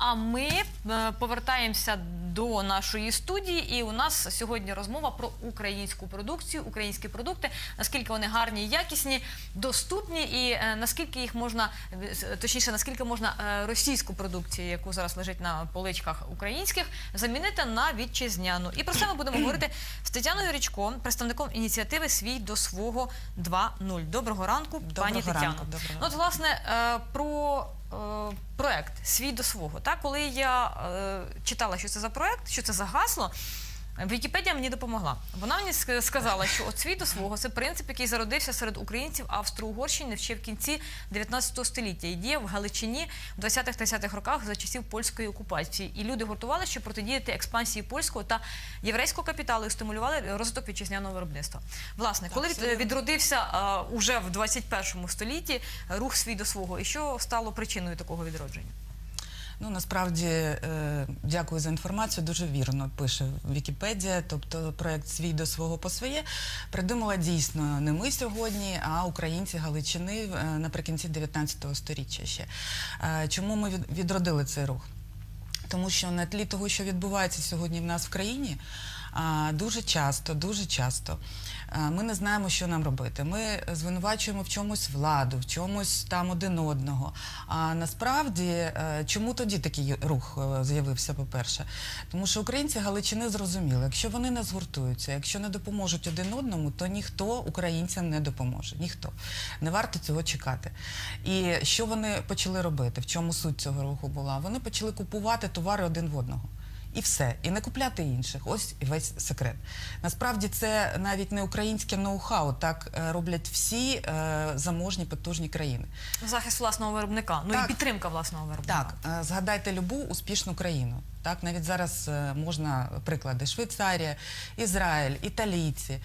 а ми е, повертаємося до нашої студії. І у нас сьогодні розмова про українську продукцію, українські продукти, наскільки вони гарні, якісні, доступні, і е, наскільки їх можна е, точніше, наскільки можна е, російську продукцію, яку зараз лежить на поличках українських, замінити на вітчизняну. І про це ми будемо говорити з Тетяною Річко, представником ініціативи Свій до свого 2.0. Доброго ранку, Доброго пані ранку, Тетяно. доброго Ну, от, власне, е, про проект Свій до свого. Так, коли я е, читала, що це за проект, що це за гасло. Вікіпедія мені допомогла. Вона мені сказала, що от свій до свого це принцип, який зародився серед українців Австро-Угорщини ще в кінці 19 століття і діяв в Галичині в 20-30-х роках за часів польської окупації. І люди гуртували, щоб протидіяти експансії польського та єврейського капіталу і стимулювали розвиток вітчизняного виробництва. Власне, коли від- відродився а, уже в 21 столітті рух свій до свого, і що стало причиною такого відродження? Ну насправді е, дякую за інформацію. Дуже вірно пише Вікіпедія. Тобто проект свій до свого по своє придумала дійсно не ми сьогодні, а українці Галичини е, наприкінці 19 століття ще. Е, чому ми від- відродили цей рух? Тому що на тлі того, що відбувається сьогодні в нас в країні, дуже часто, дуже часто ми не знаємо, що нам робити. Ми звинувачуємо в чомусь владу, в чомусь там один одного. А насправді, е, чому тоді такий рух е, з'явився, по-перше? Тому що українці Галичини зрозуміли, якщо вони не згуртуються, якщо не допоможуть один одному, то ніхто українцям не допоможе. Ніхто. Не варто цього чекати. І що вони почали робити? В чому суть цього руху була? Вони почали купувати товари один в одного. І все, і не купляти інших. Ось і весь секрет. Насправді це навіть не українське ноу-хау. Так е, роблять всі е, заможні потужні країни. Захист власного виробника, ну Так. і підтримка власного виробника. Так, е, згадайте любу успішну країну. Так, навіть зараз е, можна приклади: Швейцарія, Ізраїль, італійці.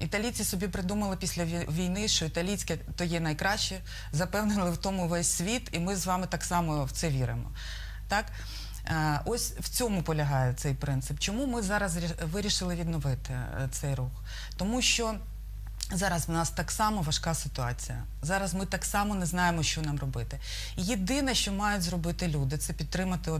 Італійці собі придумали після війни, що італійське то є найкраще, запевнили в тому весь світ, і ми з вами так само в це віримо. Так? Ось в цьому полягає цей принцип. Чому ми зараз рі- вирішили відновити е, цей рух? Тому що Зараз в нас так само важка ситуація. Зараз ми так само не знаємо, що нам робити. Єдине, що мають зробити люди, це підтримати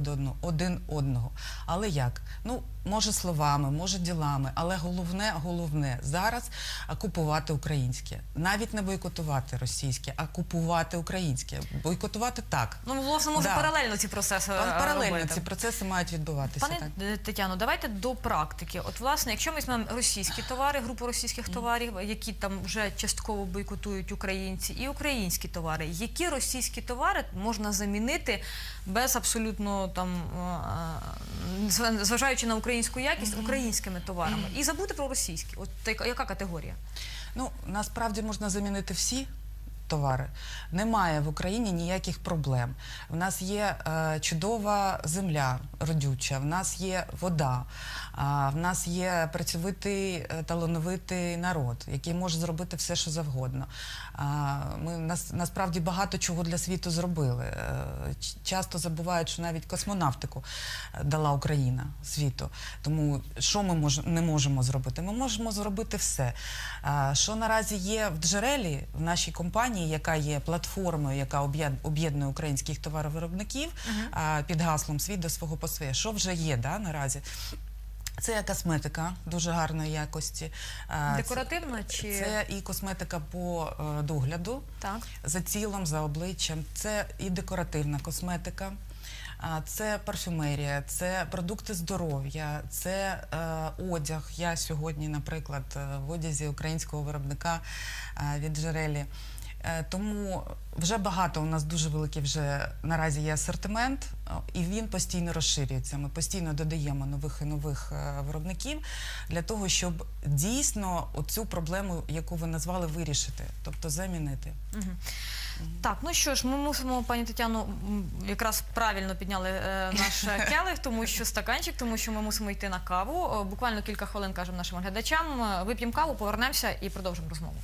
один одного. Але як? Ну, може словами, може ділами, але головне, головне зараз купувати українське. Навіть не бойкотувати російське, а купувати українське. Бойкотувати так. Ну, власне, може Да. паралельно ці процеси е, Паралельно робити. ці процеси мають відбуватися. Пане так. е, Тетяно, давайте до практики. От, власне, якщо ми візьмемо російські товари, групу російських товарів, які там вже частково бойкотують українці, і українські товари, які російські товари можна замінити без абсолютно там, е, зв- зважаючи на українську якість, українськими товарами, і забути про російські? От яка- яка категорія? Ну, насправді можна замінити всі товари. Немає в Україні ніяких проблем. В нас є е, чудова земля родюча, в нас є вода, а, в нас є працьовитий е, талановитий народ, який може зробити все, що завгодно. А, ми нас, насправді багато чого для світу зробили. Е, часто забувають, що навіть космонавтику е, дала Україна світу. Тому що ми мож, не можемо зробити? Ми можемо зробити все. А, що наразі є в джерелі в нашій компанії, яка є платформою, яка об'єднує українських товаровиробників під гаслом світ до свого по. Що вже є да, наразі? Це косметика дуже гарної якості. Декоративна чи це і косметика по е, догляду так? за тілом, за обличчям, це і декоративна косметика. Це парфюмерія, це продукти здоров'я, це е, одяг. Я сьогодні, наприклад, е, в одязі українського виробника від Джерелі. Е, Тому вже багато у нас дуже великий вже наразі є асортимент, е, і він постійно розширюється. Ми постійно додаємо нових і нових е, виробників для того, щоб дійсно оцю проблему, яку ви назвали, вирішити, тобто замінити. Так, ну що ж, ми мусимо, пані Тетяно, м, якраз правильно підняли е, наш келих, тому що стаканчик, тому що ми мусимо йти на каву. Буквально кілька хвилин кажемо нашим глядачам. Вип'ємо каву, повернемося і продовжимо розмову.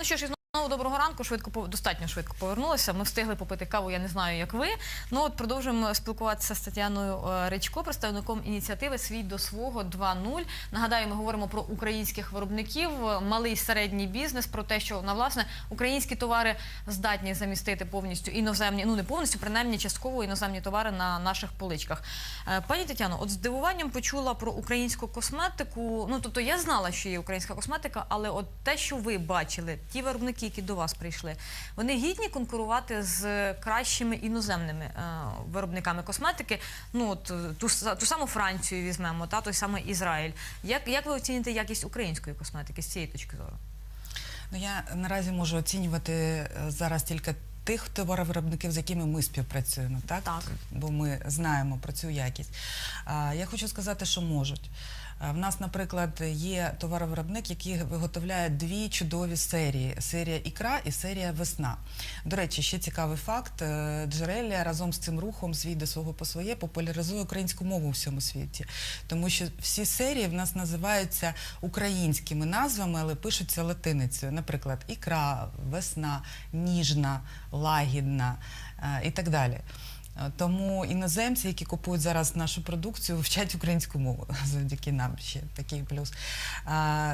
Ну що ж, Знову доброго ранку. Швидко достатньо швидко повернулися. Ми встигли попити каву. Я не знаю, як ви. Ну от продовжуємо спілкуватися з Тетяною е, Речко, представником ініціативи Свій до свого 2.0. Нагадаю, ми говоримо про українських виробників, малий середній бізнес, про те, що на власне українські товари здатні замістити повністю іноземні, ну не повністю, принаймні частково іноземні товари на наших поличках. Е, Пані Тетяно, от з дивуванням почула про українську косметику. Ну тобто я знала, що є українська косметика, але от те, що ви бачили, ті виробники, які до вас прийшли, вони гідні конкурувати з кращими іноземними е, виробниками косметики. Ну от е, ту, ту саму Францію візьмемо, та той самий Ізраїль. Як, як ви оціните якість української косметики з цієї точки зору? Ну я наразі можу оцінювати е, зараз тільки тих товаровиробників, з якими ми співпрацюємо, так? Так. Бо ми знаємо про цю якість. А, я хочу сказати, що можуть. В нас, наприклад, є товаровиробник, який виготовляє дві чудові серії: серія ікра і серія весна. До речі, ще цікавий факт: е, Джерелія разом з цим рухом свій до свого по своє популяризує українську мову у всьому світі, тому що всі серії в нас називаються українськими назвами, але пишуться латиницею. Наприклад, ікра, весна, ніжна, лагідна е, і так далі. Е, Тому іноземці, які купують зараз нашу продукцію, вчать українську мову завдяки нам ще такий плюс.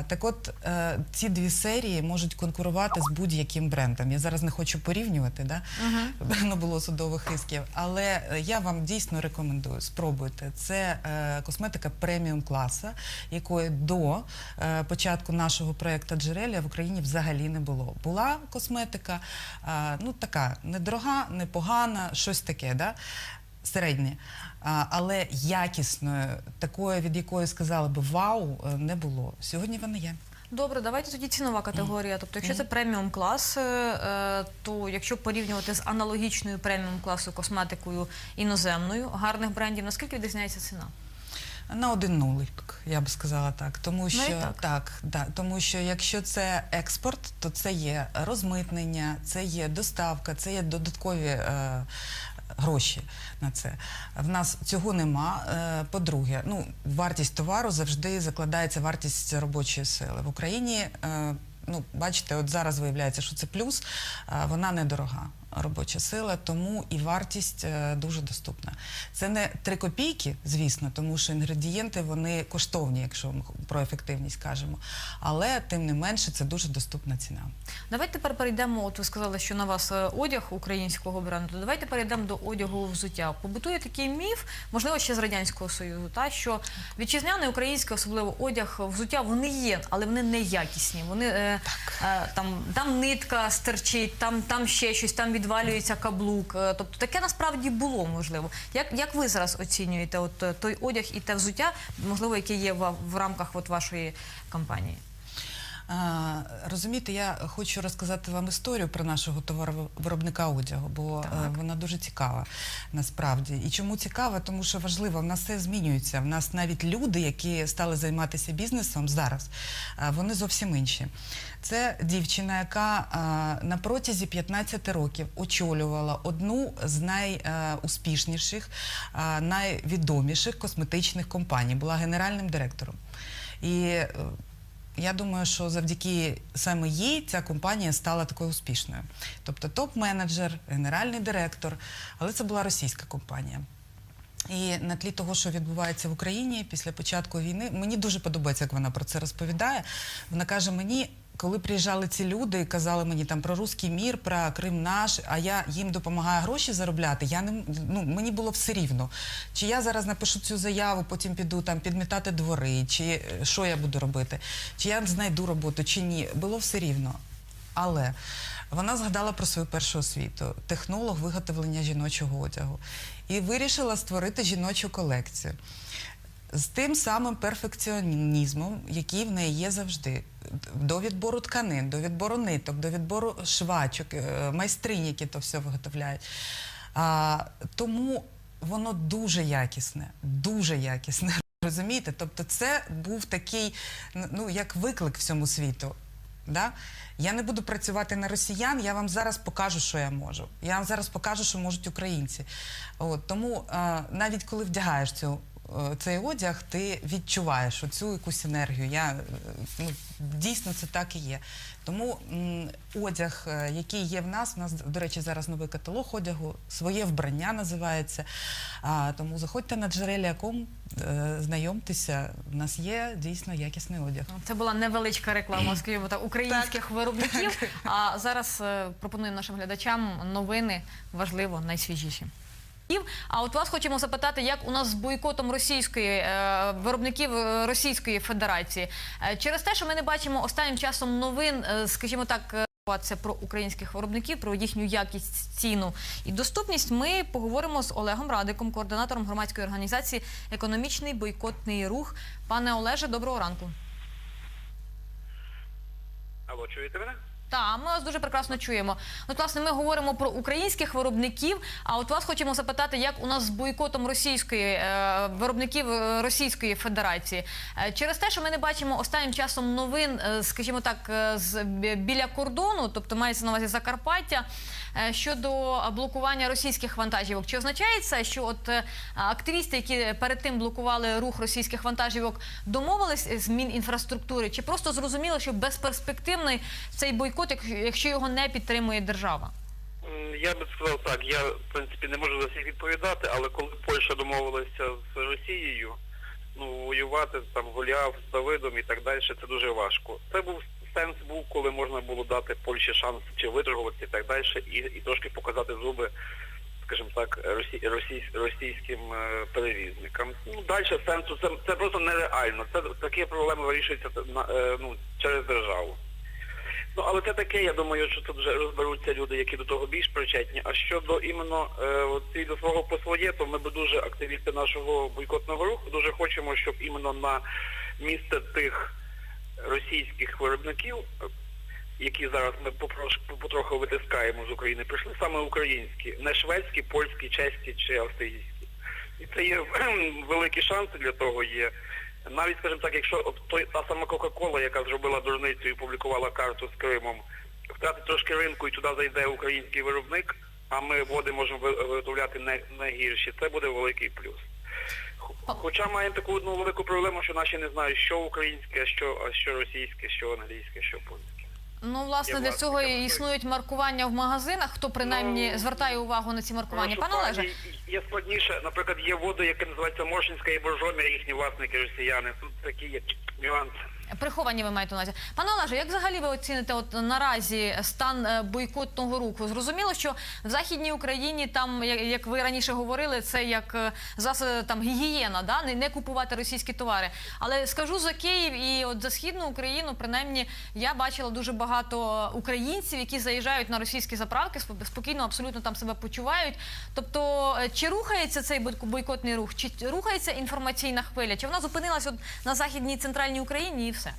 Так от е, ці дві серії можуть конкурувати з будь-яким брендом. Я зараз не хочу порівнювати, да? не було судових ісків, але е, я вам дійсно рекомендую, спробуйте. Це е, косметика преміум класа, якої до е, початку нашого проєкту Джерелія в Україні взагалі не було. Була косметика, е, ну така недорога, непогана, щось таке, да? Середнє. Але якісною, такою, від якої сказали би вау, е, не було. Сьогодні вона є. Добре, давайте тоді цінова категорія. Тобто, якщо це преміум клас, е, е, то якщо порівнювати з аналогічною преміум класу косметикою іноземною гарних брендів, наскільки відрізняється ціна? На один нулик, я би сказала так. Тому що Навіть так? да, тому що якщо це експорт, то це є розмитнення, це є доставка, це є додаткові е, гроші на це. В нас цього нема. Е, по-друге, ну вартість товару завжди закладається вартість робочої сили в Україні. Е, Ну, бачите, от зараз виявляється, що це плюс, вона недорога робоча сила, тому і вартість е, дуже доступна. Це не три копійки, звісно, тому що інгредієнти вони коштовні, якщо ми про ефективність кажемо. Але тим не менше це дуже доступна ціна. Давайте тепер перейдемо. От ви сказали, що на вас е, одяг українського бренду. Давайте перейдемо до одягу взуття. Побутує такий міф, можливо, ще з радянського союзу, та що вітчизняний український, особливо одяг, взуття, вони є, але вони не якісні. Вони е, е, там, там нитка стерчить, там, там ще щось, там відвалюється каблук. Е, Тобто таке насправді було можливо. Як, як ви зараз оцінюєте от е, той одяг і те взуття, можливо, яке є в, рамках от вашої кампанії? Розумієте, я хочу розказати вам історію про нашого товаровиробника одягу, бо Так. е, вона дуже цікава насправді. І чому цікава? Тому що важливо, в нас все змінюється. В нас навіть люди, які стали займатися бізнесом зараз, е, вони зовсім інші. Це дівчина, яка е, на протязі 15 років очолювала одну з найуспішніших, найвідоміших косметичних компаній, була генеральним директором. І я думаю, що завдяки саме їй ця компанія стала такою успішною. Тобто топ-менеджер, генеральний директор, але це була російська компанія. І на тлі того, що відбувається в Україні після початку війни, мені дуже подобається, як вона про це розповідає. Вона каже мені. Коли приїжджали ці люди і казали мені там про руський мір, про Крим наш, а я їм допомагаю гроші заробляти, я не ну мені було все рівно. Чи я зараз напишу цю заяву, потім піду там підмітати двори, чи е, що я буду робити, чи я знайду роботу, чи ні. Було все рівно. Але вона згадала про свою першу освіту технолог виготовлення жіночого одягу і вирішила створити жіночу колекцію з тим самим перфекціонізмом, який в неї є завжди. До відбору тканин, до відбору ниток, до відбору швачок, е, майстринь, які то все виготовляють. А, тому воно дуже якісне, дуже якісне. Розумієте? Тобто, це був такий, ну як виклик всьому світу. Да? Я не буду працювати на росіян, я вам зараз покажу, що я можу. Я вам зараз покажу, що можуть українці. От, тому е, навіть коли вдягаєш цю цей одяг, ти відчуваєш оцю якусь енергію. Я, е, ну, дійсно це так і є. Тому м, одяг, е, який є в нас, у нас, до речі, зараз новий каталог одягу, своє вбрання називається. А, тому заходьте на джерелі.ком, е, знайомтеся, в нас є дійсно якісний одяг. Це була невеличка реклама, скажімо так, українських виробників. А зараз е, пропонуємо нашим глядачам новини важливо найсвіжіші. А от вас хочемо запитати, як у нас з бойкотом російської е, виробників е, Російської Федерації Е, через те, що ми не бачимо останнім часом новин, скажімо так. Це про українських виробників, про їхню якість, ціну і доступність. Ми поговоримо з Олегом Радиком, координатором громадської організації Економічний бойкотний рух. Пане Олеже, доброго ранку. Алло, чуєте мене? Так, ми вас дуже прекрасно чуємо. От, власне, ми говоримо про українських виробників. А от вас хочемо запитати, як у нас з бойкотом російської е, виробників е, Російської Федерації Е, через те, що ми не бачимо останнім часом новин, скажімо так, біля кордону, тобто мається на увазі Закарпаття. Щодо блокування російських вантажівок, чи означає це, що от активісти, які перед тим блокували рух російських вантажівок, домовились з Мінінфраструктури, чи просто зрозуміло, що безперспективний цей бойкот, як- якщо його не підтримує держава? Я би сказав так, я в принципі не можу за всіх відповідати, але коли Польща домовилася з Росією, ну воювати там Голіаф з Давидом і так далі, це дуже важко. Це був сенс був, коли можна було дати Польщі шанс чи виторгуватися і так далі, і, і трошки показати зуби, скажімо так, росі, російсь, російським е, перевізникам. Ну далі сенсу це, це просто нереально. Це такі проблеми вирішуються на, е, ну, через державу. Ну, але це таке, я думаю, що тут вже розберуться люди, які до того більш причетні. А щодо іменно е, цілі свого по своє, то ми би дуже активісти нашого бойкотного руху дуже хочемо, щоб іменно на місце тих російських виробників, які зараз ми попрош- потроху витискаємо з України, прийшли саме українські, не шведські, польські, чеські чи австрійські. І це є великі шанси для того є. Навіть, скажімо так, якщо от той, та сама Кока-Кола, яка зробила дурницю і публікувала карту з Кримом, втратить трошки ринку і туди зайде український виробник, а ми води можемо виготовляти не, не гірші, це буде великий плюс. Хоча маємо таку одну велику проблему, що наші не знають, що українське, що, що російське, що англійське, що польське. Ну, власне, для цього і існують маркування в магазинах. Хто принаймні Ну, звертає увагу на ці маркування? Пане Олеже, Є складніше, наприклад, є води, яка називається Моршинська і Боржомія, їхні власники росіяни. Тут такі є нюанси. Приховані ви маєте на увазі. Пане Олеже, як взагалі ви оціните от наразі стан е, бойкотного руху? Зрозуміло, що в Західній Україні там, як- ви раніше говорили, це як е, засоби там гігієна, да? не, не купувати російські товари. Але скажу за Київ і от за східну Україну, принаймні, я бачила дуже багато українців, які заїжджають на російські заправки, спокійно, абсолютно там себе почувають. Тобто, е, чи рухається цей бойко- бойкотний рух, чи рухається інформаційна хвиля, чи вона зупинилась от на західній центральній Україні і все?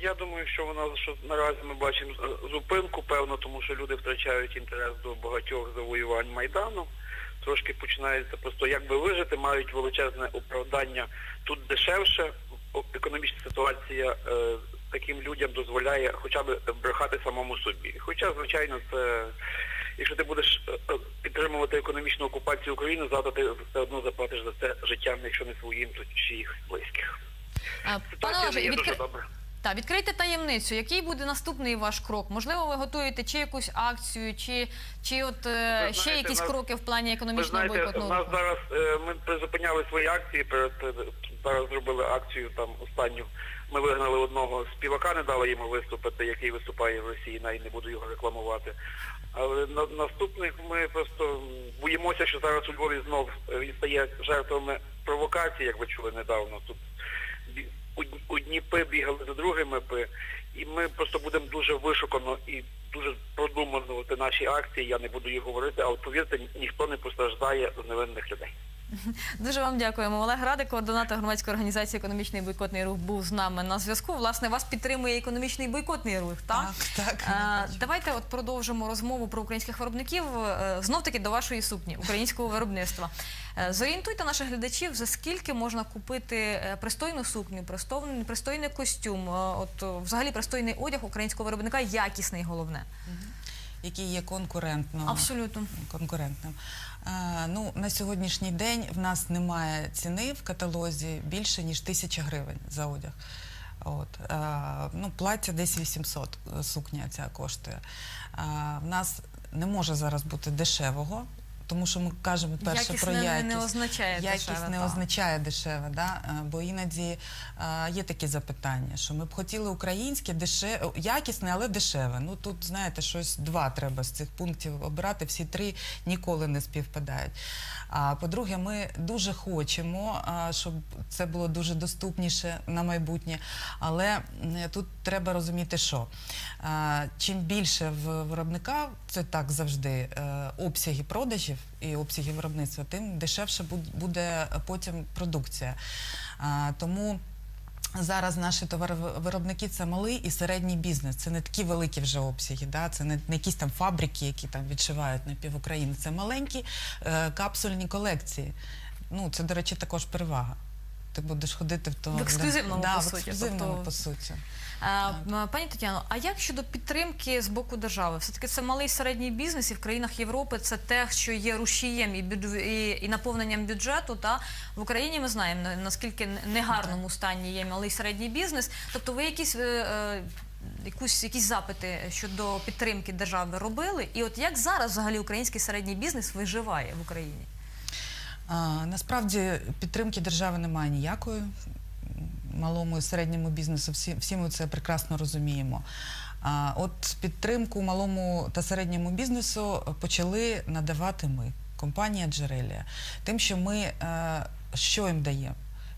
Я думаю, що вона що наразі ми бачимо зупинку, певно, тому що люди втрачають інтерес до багатьох завоювань Майдану. Трошки починається просто як би вижити, мають величезне оправдання тут дешевше. Економічна ситуація е, таким людям дозволяє хоча б брехати самому собі. Хоча, звичайно, це якщо ти будеш е, е, підтримувати економічну окупацію України, завтра ти все одно заплатиш за це життям, якщо не своїм, то чиїх близьких. Пане Олеже, відкри... Так, відкрийте таємницю. Який буде наступний ваш крок? Можливо, ви готуєте чи якусь акцію, чи, чи от е, ще якісь нас- кроки в плані економічного знаєте, у нас зараз е, ми призупиняли свої акції. Зараз зробили акцію там останню. Ми вигнали одного співака, не дали йому виступити, який виступає в Росії, навіть не буду його рекламувати. Але на наступних ми просто боїмося, що зараз у Львові знов е, він стає жертвами провокації, як ви чули недавно. Тут одні- пи бігали за другими пи, і ми просто будемо дуже вишукано і дуже продумувати наші акції. Я не буду їх говорити, але повірте, ніхто не постраждає з невинних людей. Дуже вам дякуємо. Олег Радик, координатор громадської організації Економічний бойкотний рух, був з нами на зв'язку. Власне, вас підтримує економічний бойкотний рух. Так, Так, так. Е, давайте от продовжимо розмову про українських виробників. Знов таки до вашої сукні українського виробництва. Е, Зорієнтуйте наших глядачів, за скільки можна купити е, пристойну сукню, пристойний, пристойний костюм, е, от е, взагалі пристойний одяг українського виробника, якісний головне. Який є конкурентно Абсолютно. конкурентним. А, ну, на сьогоднішній день в нас немає ціни в каталозі більше, ніж тисяча гривень за одяг. От, а, ну, плаття десь 800 сукня ця коштує. А, в нас не може зараз бути дешевого, тому що ми кажемо перше Якісне про якість. не означає Якість дешеве, не означає дешеве, да? Е, бо іноді а, є такі запитання, що ми б хотіли українське, дешеве, якісне, але дешеве. Ну тут, знаєте, щось два треба з цих пунктів обирати, всі три ніколи не співпадають. А по-друге, ми дуже хочемо, щоб це було дуже доступніше на майбутнє. Але тут треба розуміти, що чим більше в виробника, це так завжди, е, обсяги продажів і обсяги виробництва, тим дешевше буде потім продукція. Тому Зараз наші товаровиробники це малий і середній бізнес. Це не такі великі вже обсяги, да? це не, не якісь там фабрики, які там відшивають на пів України. Це маленькі е, капсульні колекції. Ну, це, до речі, також перевага. Ти будеш ходити в тому В ексклюзивному, да, по в суті, ексклюзивному, тобто- по суті. Пані Тетяно, а як щодо підтримки з боку держави? Все-таки це малий і середній бізнес, і в країнах Європи це те, що є рушієм і, бюджу- і, і наповненням бюджету. Та в Україні ми знаємо наскільки негарному стані є малий і середній бізнес. Тобто, ви якісь. е, е, Якусь якісь запити щодо підтримки держави робили, і от як зараз взагалі український середній бізнес виживає в Україні? Насправді підтримки держави немає ніякої. Малому і середньому бізнесу всі, всі ми це прекрасно розуміємо. А от підтримку малому та середньому бізнесу почали надавати ми, компанія Джерелія. Тим, що ми е, що їм даємо?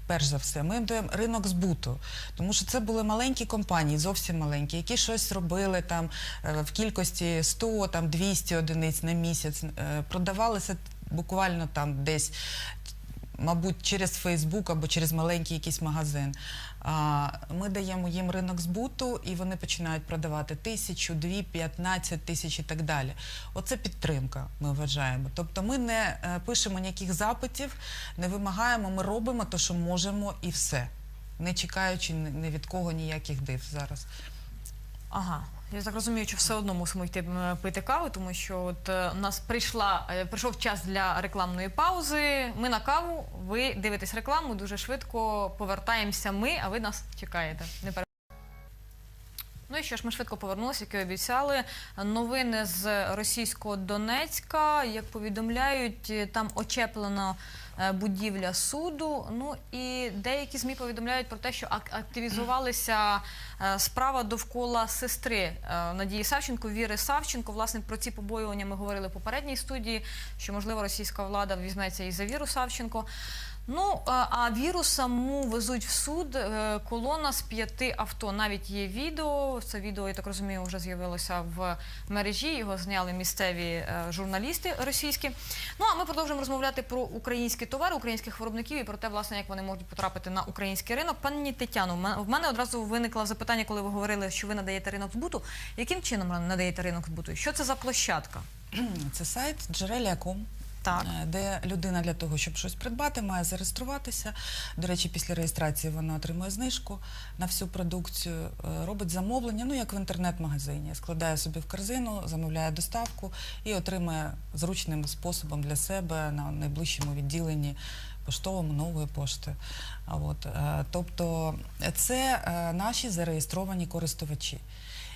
Перш за все, ми їм даємо ринок збуту, тому що це були маленькі компанії, зовсім маленькі, які щось робили там е, в кількості 100, там 200 одиниць на місяць, е, продавалися буквально там десь мабуть, через Фейсбук або через маленький якийсь магазин. Ми даємо їм ринок збуту, і вони починають продавати тисячу, дві, п'ятнадцять тисяч і так далі. Оце підтримка, ми вважаємо. Тобто ми не е, пишемо ніяких запитів, не вимагаємо, ми робимо те, що можемо, і все. Не чекаючи ні від кого ніяких див зараз. Ага. Я так розумію, що все одно мусимо йти пити каву, тому що от е, у нас прийшла е, прийшов час для рекламної паузи. Ми на каву, ви дивитесь рекламу, дуже швидко повертаємося ми, а ви нас чекаєте. Не пере- Ну і що ж, ми швидко повернулися, як і обіцяли. Новини з російського Донецька. Як повідомляють, е, там очеплено будівля суду. Ну і деякі змі повідомляють про те, що ак- активізувалися е, справа довкола сестри е, Надії Савченко, Віри Савченко. Власне про ці побоювання ми говорили в попередній студії, що можливо російська влада візьметься і за Віру Савченко. Ну е, а віру саму везуть в суд е, колона з п'яти авто. Навіть є відео. Це відео, я так розумію, вже з'явилося в мережі. Його зняли місцеві е, журналісти російські. Ну а ми продовжуємо розмовляти про українські товари, українських виробників і про те, власне, як вони можуть потрапити на український ринок. Пані Тетяно, в мене- одразу виникло запитання, коли ви говорили, що ви надаєте ринок збуту. Яким чином надаєте ринок збуту? Що це за площадка? Це сайт джерелія.com. Так. Е, де людина для того, щоб щось придбати, має зареєструватися. До речі, після реєстрації вона отримує знижку на всю продукцію, е, робить замовлення, ну як в інтернет-магазині, складає собі в корзину, замовляє доставку і отримує зручним способом для себе на найближчому відділенні поштовому нової пошти. От, е, тобто це наші зареєстровані користувачі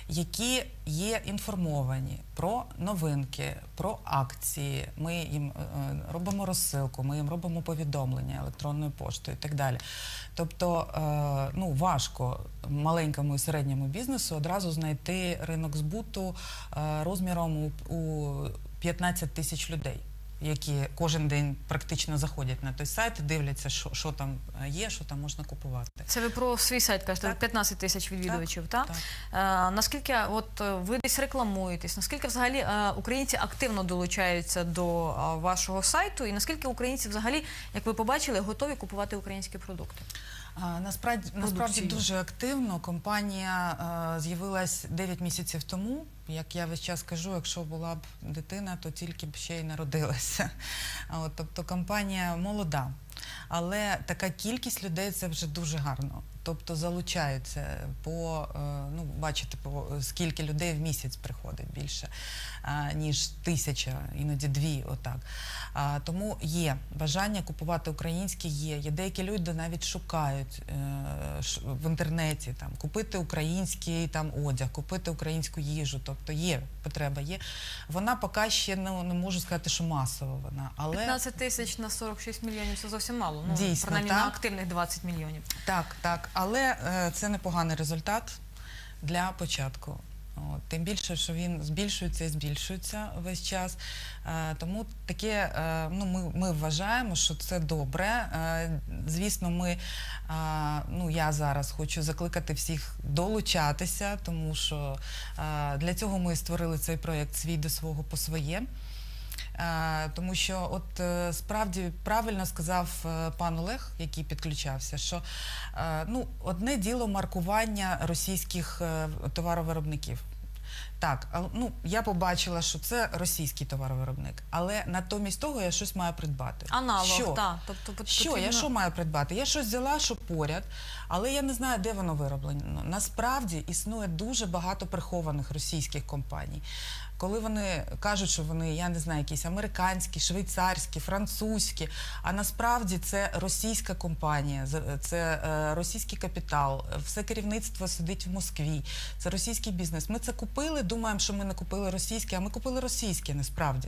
які є інформовані про новинки, про акції. Ми їм е, е, робимо розсилку, ми їм робимо повідомлення електронною поштою і так далі. Тобто, е, ну важко маленькому і середньому бізнесу одразу знайти ринок збуту розміром у 15 тисяч людей. Які кожен день практично заходять на той сайт дивляться, що, що там е, є, що там можна купувати. Це ви про свій сайт кажете, Так. 15 тисяч відвідувачів, так? так. Е, наскільки от е, ви десь рекламуєтесь, наскільки взагалі е, українці активно долучаються до е, вашого сайту, і наскільки українці взагалі, як ви побачили, готові купувати українські продукти? Насправді, насправді дуже активно. Компанія е, з'явилась 9 місяців тому. Як я весь час кажу, якщо була б дитина, то тільки б ще й народилася. От, тобто компанія молода. Але така кількість людей це вже дуже гарно. Тобто залучаються по е, ну бачите, по скільки людей в місяць приходить більше ніж тисяча, іноді дві. Отак. Тому є бажання купувати українське. Є. Є деякі люди навіть шукають е, в інтернеті там купити український там одяг, купити українську їжу. Тобто є потреба. Є вона поки ще ну, не можу сказати, що масова вона, але 15 тисяч на 46 мільйонів це зовсім мало. Ну, Дійсно, принаймні так. на активних 20 мільйонів. Так, так, але е, це непоганий результат для початку. Тим більше, що він збільшується і збільшується весь час. Е, тому таке, е, ну, ми, ми вважаємо, що це добре. Звісно, ми, ну, я зараз хочу закликати всіх долучатися, тому що для цього ми створили цей проєкт свій до свого по своє. Тому що, от е, справді правильно сказав е, пан Олег, який підключався, що е, ну, одне діло маркування російських товаровиробників. Так, ну я побачила, що це російський товаровиробник, але натомість того я щось маю придбати. Аналог, що? так. Тобто, пот- Що, я що маю придбати? Я щось взяла, що поряд, але я не знаю, де воно вироблено. Насправді існує дуже багато прихованих російських компаній. Коли вони кажуть, що вони, я не знаю, якісь американські, швейцарські, французькі, а насправді це російська компанія, це е, російський капітал, все керівництво сидить в Москві, це російський бізнес. Ми це купили, думаємо, що ми не купили російське, а ми купили російське насправді.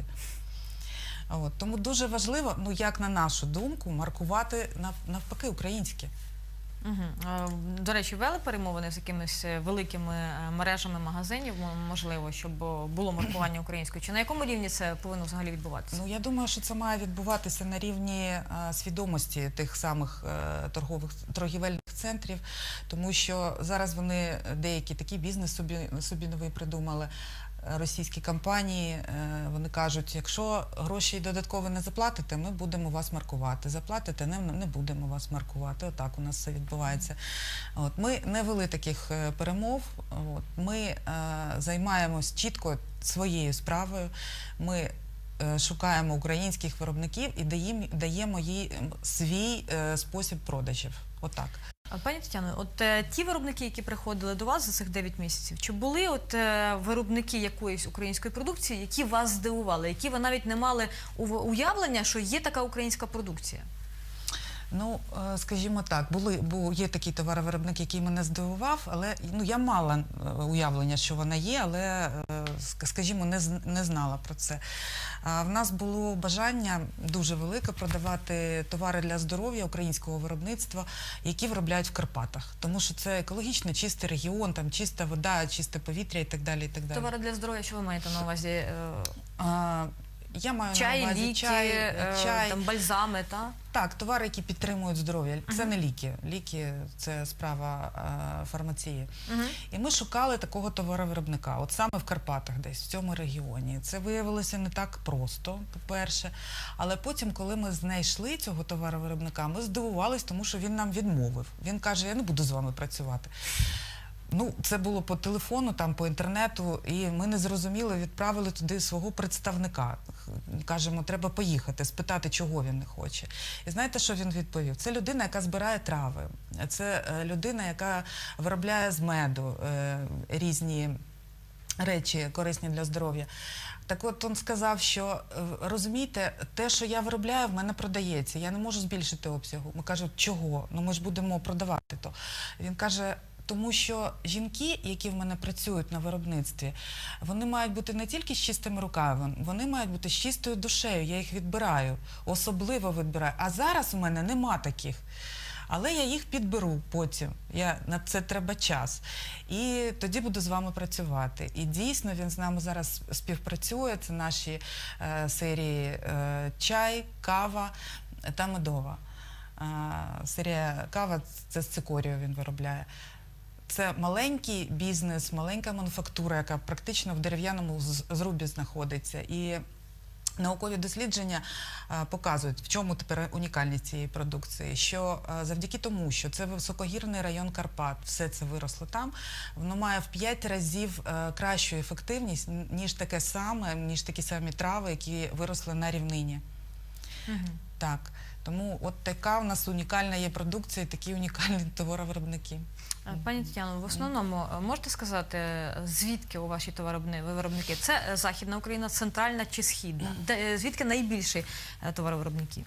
От, тому дуже важливо, ну як на нашу думку, маркувати нав- навпаки українське. Угу. До речі, вели перемовини з якимись е, великими е, мережами магазинів, можливо, щоб було маркування українською. Чи на якому рівні це повинно взагалі відбуватися? Ну я думаю, що це має відбуватися на рівні е, свідомості тих самих е, торгових торгівельних центрів, тому що зараз вони деякі такий бізнес собі собі новий придумали. Російські компанії е, вони кажуть, якщо гроші додатково не заплатите, ми будемо вас маркувати. Заплатите, не, не будемо вас маркувати. Отак у нас все відбувається. От ми не вели таких е, перемов. От ми е, займаємось чітко своєю справою. Ми е, шукаємо українських виробників і даємо, їй свій спосіб продажів. Отак. Пані Тетяно, от е, ті виробники, які приходили до вас за цих 9 місяців, чи були от е, виробники якоїсь української продукції, які вас здивували, які ви навіть не мали ув- уявлення, що є така українська продукція? Ну, е, скажімо так, були, бо є такий товаровиробник, який мене здивував, але ну, я мала е, уявлення, що вона є, але, е, скажімо, не, не знала про це. А в нас було бажання дуже велике продавати товари для здоров'я українського виробництва, які виробляють в Карпатах. Тому що це екологічно чистий регіон, там чиста вода, чисте повітря і так далі. І так далі. Товари для здоров'я, що ви маєте на увазі? А, я маю на увазі ліки, чай, е, чай. там бальзами, та? Так, товари, які підтримують здоров'я. Це не ліки. Ліки це справа е, фармації. Угу. І ми шукали такого товаровиробника, от саме в Карпатах, десь в цьому регіоні. Це виявилося не так просто, по-перше. Але потім, коли ми знайшли цього товаровиробника, ми здивувались, тому що він нам відмовив. Він каже: Я не буду з вами працювати. Ну, це було по телефону, там по інтернету, і ми не зрозуміли, відправили туди свого представника. Кажемо, треба поїхати, спитати, чого він не хоче. І знаєте, що він відповів? Це людина, яка збирає трави, це е, людина, яка виробляє з меду е, різні речі корисні для здоров'я. Так от він сказав, що е, розумієте, те, що я виробляю, в мене продається. Я не можу збільшити обсягу. Ми кажемо, чого? Ну ми ж будемо продавати то. Він каже. Тому що жінки, які в мене працюють на виробництві, вони мають бути не тільки з чистими руками, вони мають бути з чистою душею. Я їх відбираю, особливо відбираю. А зараз у мене нема таких. Але я їх підберу потім. Я, на це треба час. І тоді буду з вами працювати. І дійсно він з нами зараз співпрацює. Це наші е, серії е, чай, кава та медова. Е, серія кава це з цикорію він виробляє. Це маленький бізнес, маленька мануфактура, яка практично в дерев'яному зрубі знаходиться. І Наукові дослідження е, показують, в чому тепер унікальність цієї продукції. Що е, завдяки тому, що це високогірний район Карпат, все це виросло там, воно має в 5 разів е, кращу ефективність, ніж таке саме, ніж такі самі трави, які виросли на рівнині. Угу. Так, Тому от така у нас унікальна є продукція, і такі унікальні товаровиробники. Е, Пані Тетяно, в основному е, можете сказати, е, звідки у ваші товаробни- виробники? Це Західна Україна, центральна чи східна? Де, звідки найбільші товаровиробники?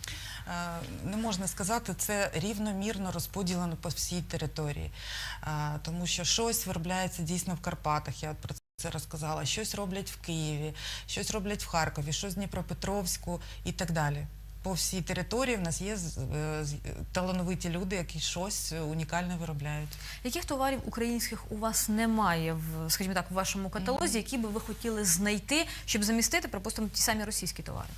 Не можна сказати, це рівномірно розподілено по всій території, тому що щось виробляється дійсно в Карпатах. Я про це розказала. Щось роблять в Києві, щось роблять в Харкові, щось в Дніпропетровську і так далі. По всій території в нас є е, талановиті люди, які щось е, унікальне виробляють. Яких товарів українських у вас немає в, скажімо так, в вашому каталозі, які би ви хотіли знайти, щоб замістити, припустимо, ті самі російські товари?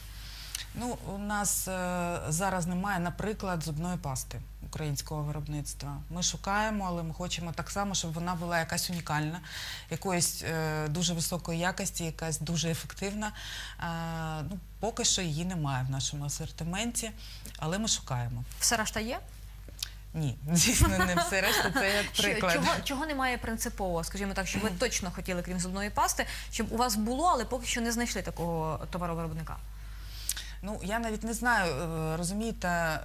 Ну, у нас е, зараз немає, наприклад, зубної пасти українського виробництва. Ми шукаємо, але ми хочемо так само, щоб вона була якась унікальна, якоїсь е, дуже високої якості, якась дуже ефективна. Е, ну, поки що її немає в нашому асортименті, але ми шукаємо. Все решта є? Ні, звісно, не все решта, це як приклад. Чого, чого немає принципово, скажімо так, що ви точно хотіли, крім зубної пасти, щоб у вас було, але поки що не знайшли такого товаровиробника? Ну я навіть не знаю, е, розумієте, е,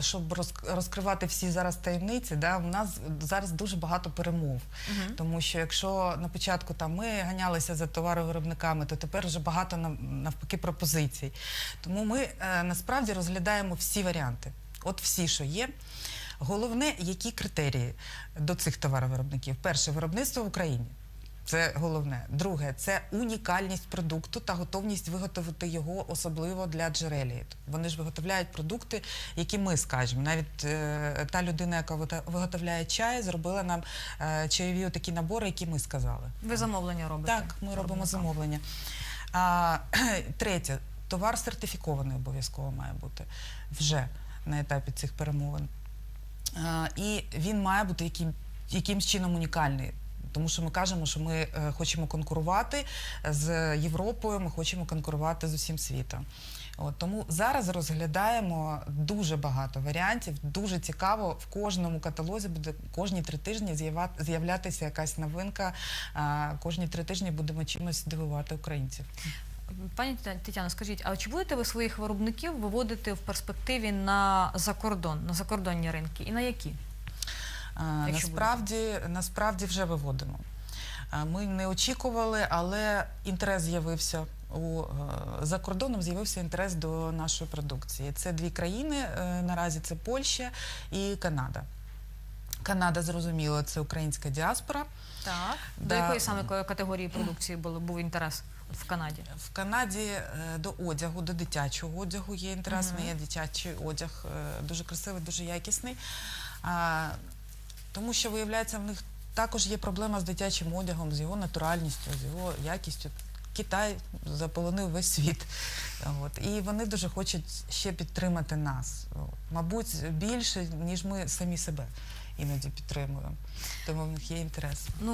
щоб розкривати всі зараз таємниці, да, у нас зараз дуже багато перемов. Мгм. Тому що якщо на початку там ми ганялися за товаровиробниками, то тепер вже багато нав- навпаки пропозицій. Тому ми е, насправді розглядаємо всі варіанти. От всі, що є. Головне, які критерії до цих товаровиробників. Перше, виробництво в Україні. Це головне. Друге, це унікальність продукту та готовність виготовити його особливо для джерелії. Вони ж виготовляють продукти, які ми скажемо. Навіть е, та людина, яка виготовляє чай, зробила нам е, чайові такі набори, які ми сказали. Ви замовлення робите? Так, ми робимо замовлення. А, третє, товар сертифікований обов'язково має бути вже на етапі цих перемовин. А, і він має бути яким, якимсь чином унікальний. Тому що ми кажемо, що ми е, хочемо конкурувати з Європою, ми хочемо конкурувати з усім світом. От, тому зараз розглядаємо дуже багато варіантів. Дуже цікаво. В кожному каталозі буде кожні три тижні з'являтися якась новинка. Кожні три тижні будемо чимось дивувати українців. Пані Тетяно, скажіть, а чи будете ви своїх виробників виводити в перспективі на закордон, на закордонні ринки? І на які? Насправді, насправді вже виводимо. Ми не очікували, але інтерес з'явився у е, за кордоном. З'явився інтерес до нашої продукції. Це дві країни е, наразі: це Польща і Канада. Канада, зрозуміло, це українська діаспора. Так. До Да. якої саме категорії продукції був, був інтерес в Канаді? В Канаді е, до одягу, до дитячого одягу є інтерес. Мгм. Є дитячий одяг дуже красивий, дуже якісний. Тому що, виявляється, в них також є проблема з дитячим одягом, з його натуральністю, з його якістю. Китай заполонив весь світ. От. І вони дуже хочуть ще підтримати нас. Мабуть, більше, ніж ми самі себе іноді підтримуємо. Тому в них є інтерес. Ну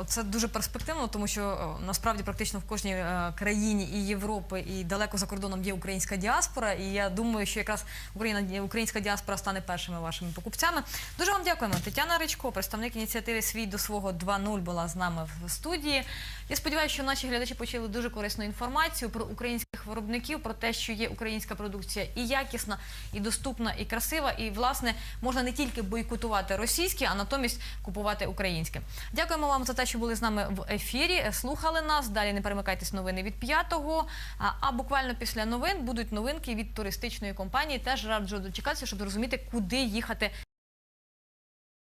е, це дуже перспективно, тому що е, насправді практично в кожній е, країні і Європи, і далеко за кордоном є українська діаспора. І я думаю, що якраз Україна українська діаспора стане першими вашими покупцями. Дуже вам дякуємо. Тетяна Ричко, представник ініціативи Свій до свого 2.0 була з нами в студії. Я сподіваюся, що наші глядачі почули дуже корисну інформацію про українських виробників, про те, що є українська продукція і якісна, і доступна, і красива. І власне можна не тільки бойкотувати російське, а натомість купувати українське. Дякуємо вам за те, що були з нами в ефірі. Слухали нас. Далі не перемикайтесь новини від п'ятого. А буквально після новин будуть новинки від туристичної компанії. Теж раджу дочекатися, щоб зрозуміти, куди їхати